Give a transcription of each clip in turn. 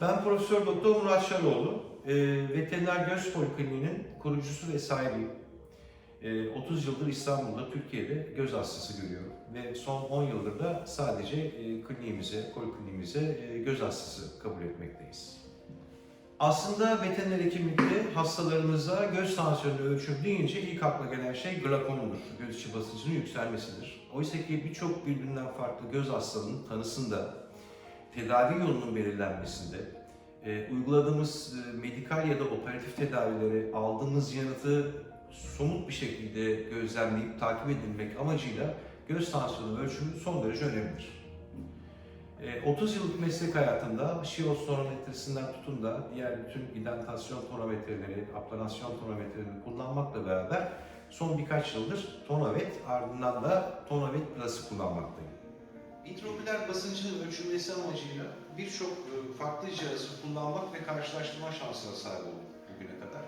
Ben Profesör Doktor Murat Şaroğlu, e, Veteriner Göz Polikliniği'nin kurucusu ve sahibiyim. E, 30 yıldır İstanbul'da, Türkiye'de göz hastası görüyorum ve son 10 yıldır da sadece e, kliniğimize, polikliniğimize e, göz hastası kabul etmekteyiz. Aslında veteriner hekimlikte hastalarımıza göz tansiyonunu ölçüm deyince ilk akla gelen şey glakomudur, göz içi basıncının yükselmesidir. Oysa ki birçok birbirinden farklı göz hastalığının tanısında, tedavi yolunun belirlenmesinde, e, uyguladığımız e, medikal ya da operatif tedavilere aldığımız yanıtı somut bir şekilde gözlemleyip takip edilmek amacıyla göz tansiyonu ölçümü son derece önemlidir. E, 30 yıllık meslek hayatında Şios tonometresinden tutun da diğer bütün identasyon tonometreleri, aplanasyon tonometrelerini kullanmakla beraber son birkaç yıldır Tonavet ardından da Tonavet Plus'ı kullanmaktayım. İntraoküler basıncın ölçülmesi amacıyla birçok e, farklı cihazı kullanmak ve karşılaştırma şansına sahip olduk bugüne kadar.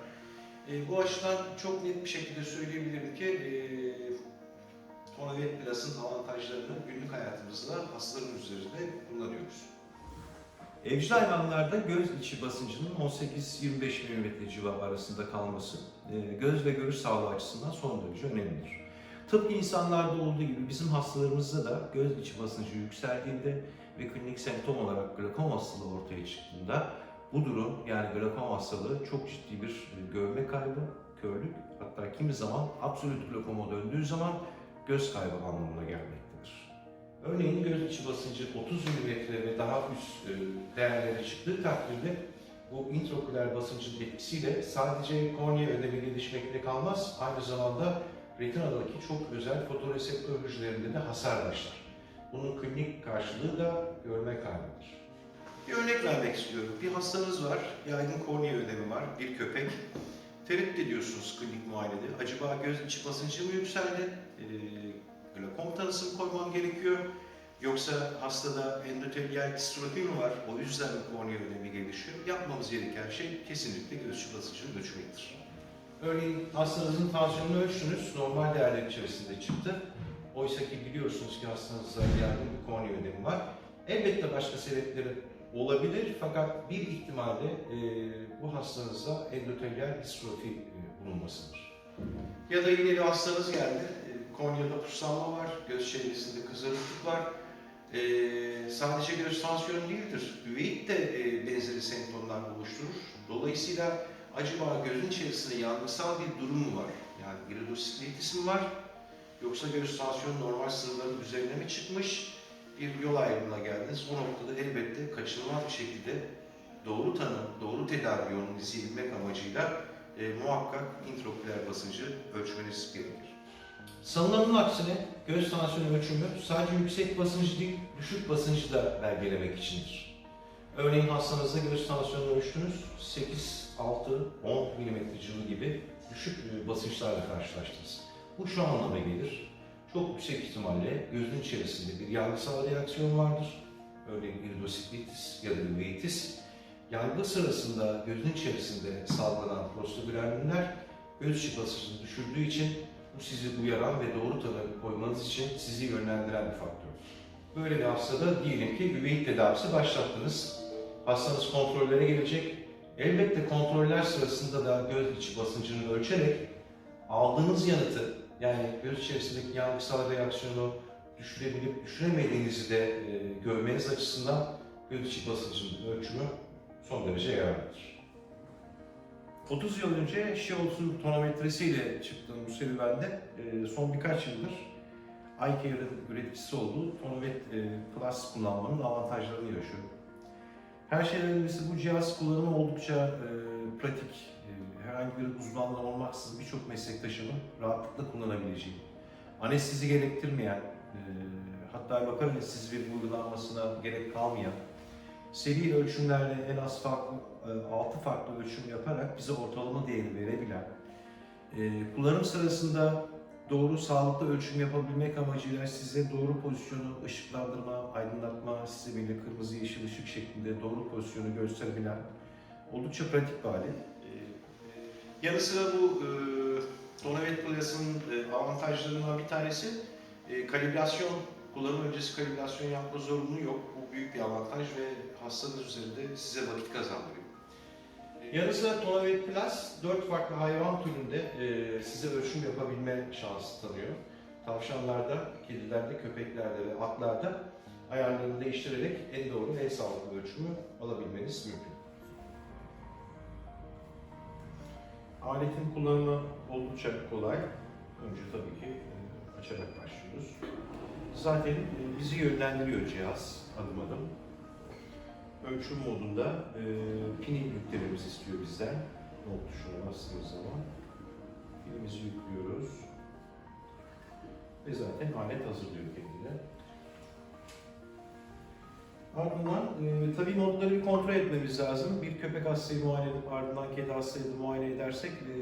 E, bu açıdan çok net bir şekilde söyleyebilirim ki e, Tonavet Plus'ın avantajlarını günlük hayatımızda hastaların üzerinde kullanıyoruz. Evcil hayvanlarda göz içi basıncının 18-25 mm civarı arasında kalması e, göz ve görüş sağlığı açısından son derece önemlidir. Tıpkı insanlarda olduğu gibi bizim hastalarımızda da göz içi basıncı yükseldiğinde ve klinik semptom olarak glakom hastalığı ortaya çıktığında bu durum yani glakom hastalığı çok ciddi bir e, görme kaybı, körlük hatta kimi zaman absolut glakoma döndüğü zaman göz kaybı anlamına gelmektedir. Örneğin göz içi basıncı 30 mm ve daha üst e, değerlere çıktığı takdirde bu intraoküler basıncın etkisiyle sadece kornea ödemi gelişmekle kalmaz, aynı zamanda retinadaki çok özel fotoreseptör hücrelerinde de hasar başlar. Bunun klinik karşılığı da görme kaybıdır. Bir örnek vermek istiyorum. Bir hastanız var, yaygın kornea ödemi var, bir köpek. Tereddüt ediyorsunuz klinik muayenede. Acaba göz içi basıncı mı yükseldi? Ee, glakom tanısı mı koymam gerekiyor? Yoksa hastada endotelyal distrofi mi var? O yüzden mi kornea ödemi gelişiyor? Yapmamız gereken şey kesinlikle göz içi basıncını ölçmektir. Örneğin hastanızın tansiyonunu ölçtünüz, normal değerler içerisinde çıktı. Oysa ki biliyorsunuz ki hastanızda yaygın bir kornea ödemi var. Elbette başka sebepleri olabilir fakat bir ihtimalle e, bu hastanızda endotelyal distrofi e, bulunmasıdır. Ya da yine bir hastanız geldi, e, korneada puslanma var, göz çevresinde kızarıklık var. E, sadece göz tansiyonu değildir, üveit de e, benzeri semptomlar oluşturur. Dolayısıyla acaba gözün içerisinde yangısal bir durum mu var? Yani iridosiklitis mi var? Yoksa göz tansiyonu normal sınırların üzerine mi çıkmış? Bir yol ayrımına geldiniz. O noktada elbette kaçınılmaz bir şekilde doğru tanı, doğru tedavi yolunu izleyebilmek amacıyla e, muhakkak intraoküler basıncı ölçmeniz gerekir. Sanılanın aksine göz tansiyonu ölçümü sadece yüksek basıncı değil, düşük basıncı da belgelemek içindir. Örneğin hastanızda göz tansiyonunu ölçtünüz, 8, 6, 10 mm civarı gibi düşük e, basınçlarla karşılaştınız. Bu şu anlama gelir. Çok yüksek ihtimalle gözün içerisinde bir yargısal reaksiyon vardır. Örneğin iridosiklitis ya da uveitis. Yargı sırasında gözün içerisinde salgılanan prostaglandinler göz içi basıncını düşürdüğü için bu sizi uyaran ve doğru tanı koymanız için sizi yönlendiren bir faktör. Böyle bir hastada diyelim ki üveit tedavisi başlattınız. Hastanız kontrollere gelecek. Elbette kontroller sırasında da göz içi basıncını ölçerek aldığınız yanıtı yani göz içerisindeki yargısal reaksiyonu düşürebilip düşüremediğinizi de e, görmeniz açısından göz içi basıncının ölçümü son derece yararlıdır. 30 yıl önce Şiols'un tonometresiyle çıktığım bu serüvende e, son birkaç yıldır iCare'ın üreticisi olduğu Tonovet e, Plus kullanmanın avantajlarını yaşıyorum. Her şeyden öncesi bu cihaz kullanımı oldukça e, pratik. E, herhangi bir uzmanlığı olmaksızın birçok meslektaşımın rahatlıkla kullanabileceği, anestezi gerektirmeyen, e, hatta lokal anestezi bir uygulanmasına gerek kalmayan, seri ölçümlerle en az farklı, e, 6 farklı ölçüm yaparak bize ortalama değeri verebilen, e, kullanım sırasında doğru sağlıklı ölçüm yapabilmek amacıyla size doğru pozisyonu, ışıklandırma, aydınlatma sistemiyle kırmızı yeşil ışık şeklinde doğru pozisyonu gösterebilen oldukça pratik bir alet. Ee, Yanı sıra bu e, Donavet Plus'ın e, avantajlarından bir tanesi e, kalibrasyon, kullanım öncesi kalibrasyon yapma zorunluluğu yok. Bu büyük bir avantaj ve hastanız üzerinde size vakit kazandırıyor. Yanı sıra Tonavet Plus 4 farklı hayvan türünde e, size ölçüm yapabilme şansı tanıyor. Tavşanlarda, kedilerde, köpeklerde ve atlarda ayarlarını değiştirerek en doğru, en sağlıklı ölçümü alabilmeniz mümkün. Aletin kullanımı oldukça kolay. Önce tabii ki e, açarak başlıyoruz. Zaten e, bizi yönlendiriyor cihaz adım adım. Ölçüm modunda e, pini yüklememizi istiyor bizden. Not tuşuna bastığımız zaman pinimizi yüklüyoruz. Ve zaten alet hazırlıyor kendine. Ardından e, tabii notları bir kontrol etmemiz lazım. Bir köpek hastayı muayene edip ardından kedi hastayı da muayene edersek e,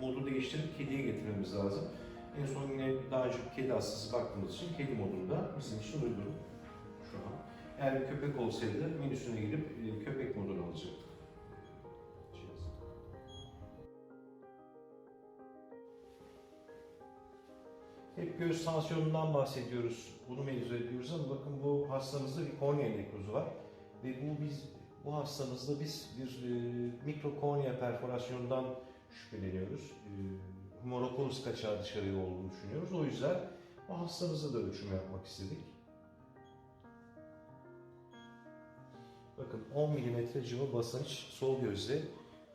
modu değiştirip kediye getirmemiz lazım. En son yine daha önce kedi hastası baktığımız için kedi modunda bizim için uygun şu an. Eğer bir köpek olsaydı menüsüne girip e, köpek modunu alacaktık. Cihaz. Hep göğüs tansiyonundan bahsediyoruz, bunu mevzu ediyoruz ama bakın bu hastamızda bir kornea nekrozu var. Ve bu biz bu hastamızda biz bir e, mikrokornea perforasyonundan şüpheleniyoruz. E, Humorokonus kaçağı dışarıya olduğunu düşünüyoruz. O yüzden o hastamıza da ölçüm yapmak istedik. Bakın 10 mm civa basınç sol gözde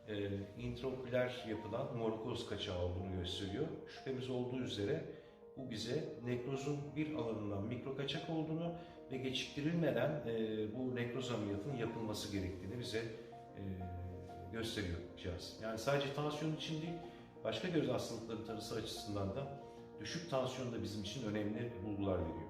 e, intraoküler yapılan humorokonus kaçağı olduğunu gösteriyor. Şüphemiz olduğu üzere bu bize nekrozun bir alanından mikro kaçak olduğunu ve geciktirilmeden e, bu nekroz ameliyatının yapılması gerektiğini bize e, gösteriyor cihaz. Yani sadece tansiyon için değil, başka göz hastalıkları tanısı açısından da düşük tansiyon da bizim için önemli bulgular veriyor.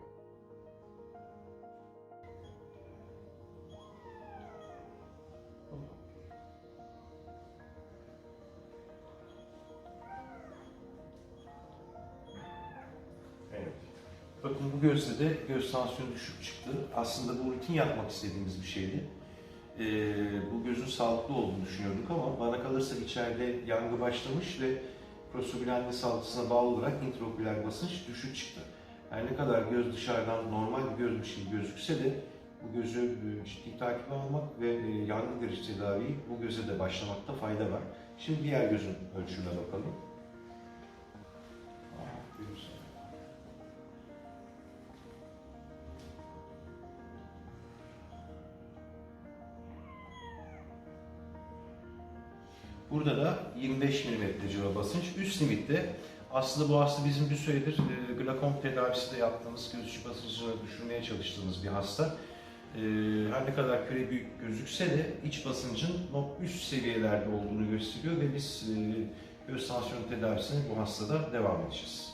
Bakın bu gözde de göz tansiyonu düşük çıktı. Aslında bu rutin yapmak istediğimiz bir şeydi. Ee, bu gözün sağlıklı olduğunu düşünüyorduk ama bana kalırsa içeride yangı başlamış ve prostaglandin salgısına bağlı olarak intraoküler basınç düşük çıktı. Her ne kadar göz dışarıdan normal bir gözmüş gibi gözükse de bu gözü e, ciddi takip almak ve e, yangın verici tedaviyi bu göze de başlamakta fayda var. Şimdi diğer gözün ölçümüne bakalım. Burada da 25 mm civa basınç. Üst limitte aslında bu hasta bizim bir süredir e, glakom tedavisi de yaptığımız göz içi basıncını düşürmeye çalıştığımız bir hasta. E, her ne kadar küre büyük gözükse de iç basıncın üst seviyelerde olduğunu gösteriyor ve biz e, göz tansiyonu tedavisine bu hastada devam edeceğiz.